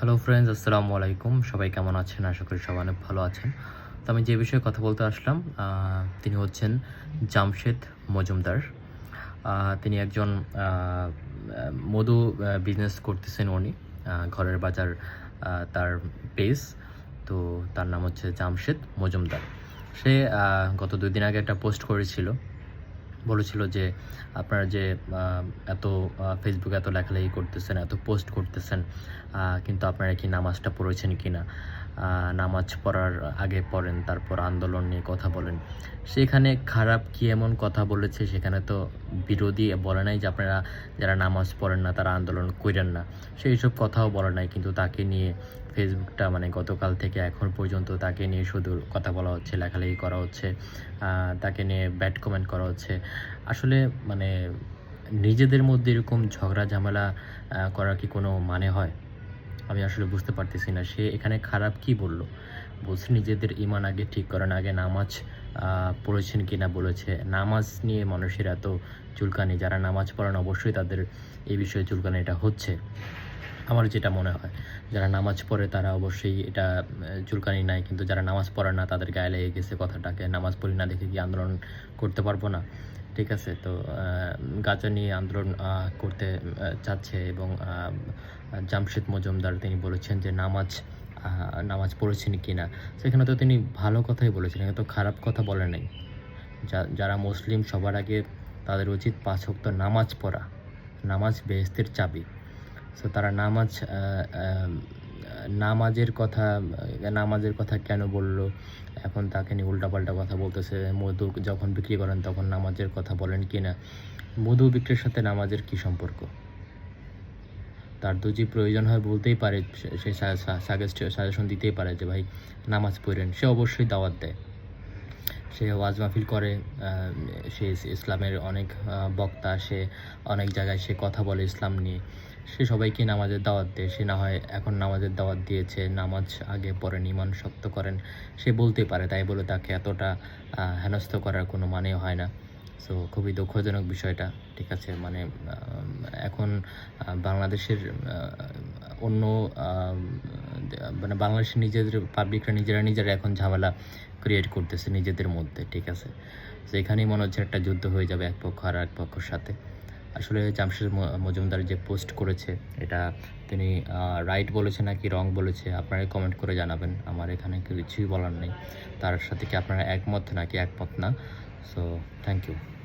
Hello friends আসসালামু আলাইকুম। সবাই কেমন আছেন? আশা করি সবাই অনেক ভালো আছেন। তো আমি যে বিষয়ে কথা বলতে আসলাম তিনি হচ্ছেন জামশেদ মজুমদার। তিনি একজন মধু বিজনেস করতেছেন উনি। ঘরের বাজার তার পেজ তো তার নাম হচ্ছে জামশেদ মজুমদার। সে গত দুই দিন আগে একটা পোস্ট করেছিল। বলেছিল যে আপনারা যে এত ফেসবুকে এত লেখালেখি করতেছেন, এত পোস্ট করতেছেন কিন্তু আপনারা কি নামাজটা পড়েছেন কি না? নামাজ পড়ার আগে পড়েন, তারপর আন্দোলন নিয়ে কথা বলেন। সেখানে খারাপ কি এমন কথা বলেছে? সেখানে তো বিরোধী বলে নাই যে আপনারা যারা নামাজ পড়েন না, তারা আন্দোলন করেন না। সেই সব কথাও বলে নাই, কিন্তু তাকে নিয়ে ফেসবুকটা মানে গতকাল থেকে এখন পর্যন্ত তাকে নিয়ে শুধু কথা বলা হচ্ছে, লেখালেখি করা হচ্ছে তাকে নিয়ে ব্যাড কমেন্ট করা হচ্ছে। আসলে মানে নিজেদের মধ্যে এরকম ঝগড়া ঝামেলা করার কি কোনো মানে হয়? আমি আসলে বুঝতে পারতেছি না। সে এখানে খারাপ কি বলল? বলছে নিজেদের ইমান আগে ঠিক করেন, আগে নামাজ পড়েছেন কি না বলেছে। নামাজ নিয়ে মানুষের এত চুলকানি, যারা নামাজ পড়েন অবশ্যই তাদের এই বিষয়ে চুলকানিটা হচ্ছে। আমার যেটা মনে হয়, যারা নামাজ পড়ে তারা অবশ্যই এটা চুলকানি নাই, কিন্তু যারা নামাজ পড়ে না তাদের গায়ে লেগে গেছে কথাটাকে। নামাজ পড়ি না দেখে কি আন্দোলন করতে পারব না? ঠিক আছে, তো গাজা নিয়ে আন্দোলন করতে চাচ্ছে এবং জামশেদ মজুমদার তিনি বলেছেন যে নামাজ নামাজ পড়েছেন কি না সেখানে তো তিনি ভালো কথাই বলেছেন, এখানে তো খারাপ কথা বলে নাই। যারা মুসলিম, সবার আগে তাদের উচিত পাঁচ ওয়াক্ত নামাজ পড়া, নামাজ বেহেস্তের চাবি। সো তারা নামাজ নামাজের কথা নামাজের কথা কেন বলল? এখন তাকে নিয়ে উল্টাপাল্টা কথা বলতেছে। মধু যখন বিক্রি করেন তখন নামাজের কথা বলেন কি না মধু বিক্রির সাথে নামাজের কি সম্পর্ক? তার যদি প্রয়োজন হয় বলতেই পারে, সে- সে সাজেস্ট সাজেশন দিতেই পারে যে, ভাই, নামাজ পড়েন। সে অবশ্যই দাওয়াত দেয়। সে ওয়াজ মাহফিল করে সে ইসলামের অনেক বক্তা, সে অনেক জায়গায় সে কথা বলে ইসলাম নিয়ে। সে সবাইকে নামাজের দাওয়াত দেয়। সে না হয় এখন নামাজের দাওয়াত দিয়েছে, নামাজ আগে পরে নিমান শক্ত করেন। সে বলতে পারে, তাই বলে তাকে এতটা হেনস্থ করার কোনো মানে হয় না। সো খুবই দুঃখজনক বিষয়টা, ঠিক আছে? মানে এখন বাংলাদেশের অন্য মানে বাংলাদেশের নিজেদের পাবলিকরা নিজেরা নিজেরা এখন ঝামেলা ক্রিয়েট করতেছে নিজেদের মধ্যে, ঠিক আছে? তো এখানেই মনে হচ্ছে একটা যুদ্ধ হয়ে যাবে এক পক্ষ আর এক পক্ষের সাথে। আসলে জামশেদ মজুমদার যে পোস্ট করেছে, এটা তিনি রাইট বলেছে নাকি রং বলেছে আপনারা কমেন্ট করে জানাবেন। আমার এখানে কিছুই বলার নেই। তার সাথে কি আপনারা একমত নাকি একমত না? So thank you.